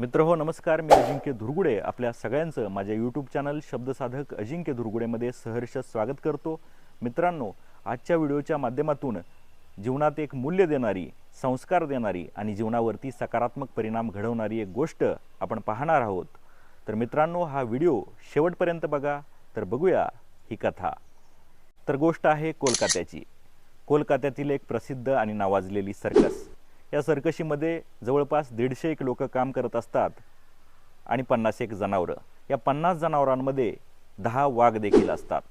मित्र हो नमस्कार. मी अजिंक्य धुरगुडे. आपल्या सगळ्यांचं माझ्या यूट्यूब चॅनल शब्दसाधक अजिंक्य धुरगुडेमध्ये सहर्ष स्वागत करतो. मित्रांनो आजच्या व्हिडिओच्या माध्यमातून जीवनात एक मूल्य देणारी संस्कार देणारी आणि जीवनावरती सकारात्मक परिणाम घडवणारी एक गोष्ट आपण पाहणार आहोत. तर मित्रांनो हा व्हिडिओ शेवटपर्यंत बघा. तर बघूया ही कथा. तर गोष्ट आहे कोलकात्याची. कोलकात्यातील एक प्रसिद्ध आणि नावाजलेली सर्कस या सर्कशीमध्ये जवळपास दीडशे एक लोक काम करत असतात आणि पन्नास एक जनावरं. या पन्नास जनावरांमध्ये दहा वाघ देखील असतात.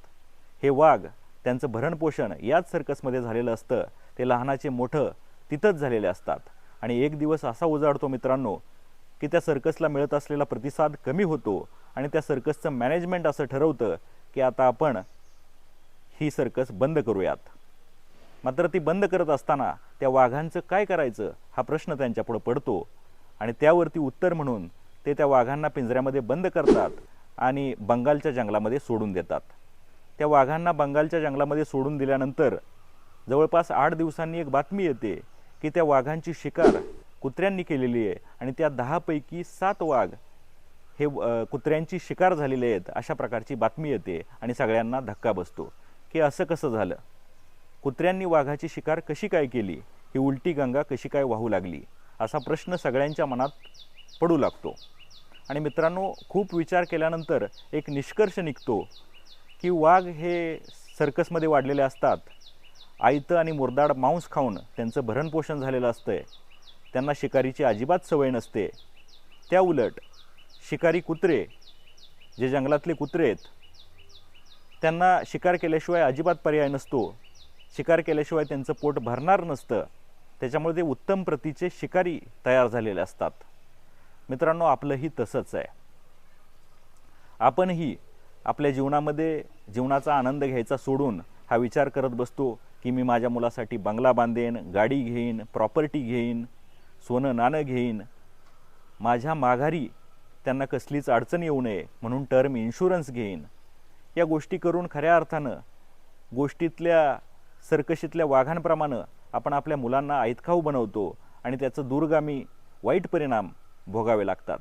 हे वाघ त्यांचं भरणपोषण याच सर्कसमध्ये झालेलं असतं. ते लहानाचे मोठं तिथंच झालेले असतात. आणि एक दिवस असा उजाडतो मित्रांनो की त्या सर्कसला मिळत असलेला प्रतिसाद कमी होतो आणि त्या सर्कसचं मॅनेजमेंट असं ठरवतं की आता आपण ही सर्कस बंद करूयात. मात्र ती बंद करत असताना त्या वाघांचं काय करायचं हा प्रश्न त्यांच्यापुढं पडतो. आणि त्यावरती उत्तर म्हणून ते त्या वाघांना पिंजऱ्यामध्ये बंद करतात आणि बंगालच्या जंगलामध्ये सोडून देतात. त्या वाघांना बंगालच्या जंगलामध्ये सोडून दिल्यानंतर जवळपास आठ दिवसांनी एक बातमी येते की त्या वाघांची शिकार कुत्र्यांनी केलेली आहे आणि त्या दहापैकी सात वाघ हे कुत्र्यांची शिकार झालेले आहेत अशा प्रकारची बातमी येते आणि सगळ्यांना धक्का बसतो. की असं कसं झालं? कुत्र्यांनी वाघाची शिकार कशी काय केली? ही उलटी गंगा कशी काय वाहू लागली? असा प्रश्न सगळ्यांच्या मनात पडू लागतो. आणि मित्रांनो खूप विचार केल्यानंतर एक निष्कर्ष निघतो की वाघ हे सर्कसमध्ये वाढलेले असतात. आयतं आणि मुरदाड मांस खाऊन त्यांचं भरणपोषण झालेलं असतंय. त्यांना शिकारीची अजिबात सवय नसते. त्या उलट शिकारी कुत्रे जे जंगलातले कुत्रे आहेत त्यांना शिकार केल्याशिवाय अजिबात पर्याय नसतो. शिकार केल्याशिवाय त्यांचं पोट भरणार नसतं. त्याच्यामुळे ते उत्तम प्रतीचे शिकारी तयार झालेले असतात. मित्रांनो आपलंही तसंच आहे. आपणही आपल्या जीवनामध्ये जीवनाचा आनंद घ्यायचा सोडून हा विचार करत बसतो की मी माझ्या मुलासाठी बंगला बांधेन गाडी घेईन प्रॉपर्टी घेईन सोनं नाणं घेईन. माझ्या माघारी त्यांना कसलीच अडचण येऊ नये म्हणून टर्म इन्शुरन्स घेईन. या गोष्टी करून खऱ्या अर्थानं गोष्टीतल्या सर्कशीतल्या वाघांप्रमाणे आपण आपल्या मुलांना ऐतखाऊ बनवतो आणि त्याचं दूरगामी वाईट परिणाम भोगावे लागतात.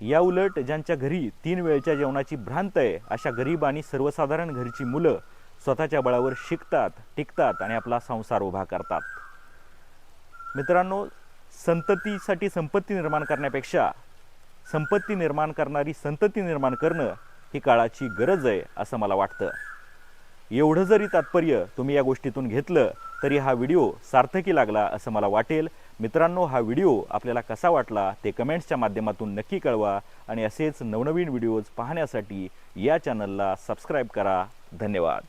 या उलट ज्यांच्या घरी तीन वेळच्या जेवणाची भ्रांत आहे अशा गरीब आणि सर्वसाधारण घरची मुलं स्वतःच्या बळावर शिकतात टिकतात आणि आपला संसार उभा करतात. मित्रांनो संततीसाठी संपत्ती निर्माण करण्यापेक्षा संपत्ती निर्माण करणारी संतती निर्माण करणं ही काळाची गरज आहे असं मला वाटतं. एवढं जरी तात्पर्य तुम्ही या गोष्टीतून घेतलं तरी हा व्हिडिओ सार्थकी लागला असं मला वाटेल. मित्रांनो हा व्हिडिओ आपल्याला कसा वाटला ते कमेंट्सच्या माध्यमातून नक्की कळवा आणि असेच नवनवीन व्हिडिओज पाहण्यासाठी या चॅनलला सबस्क्राईब करा. धन्यवाद.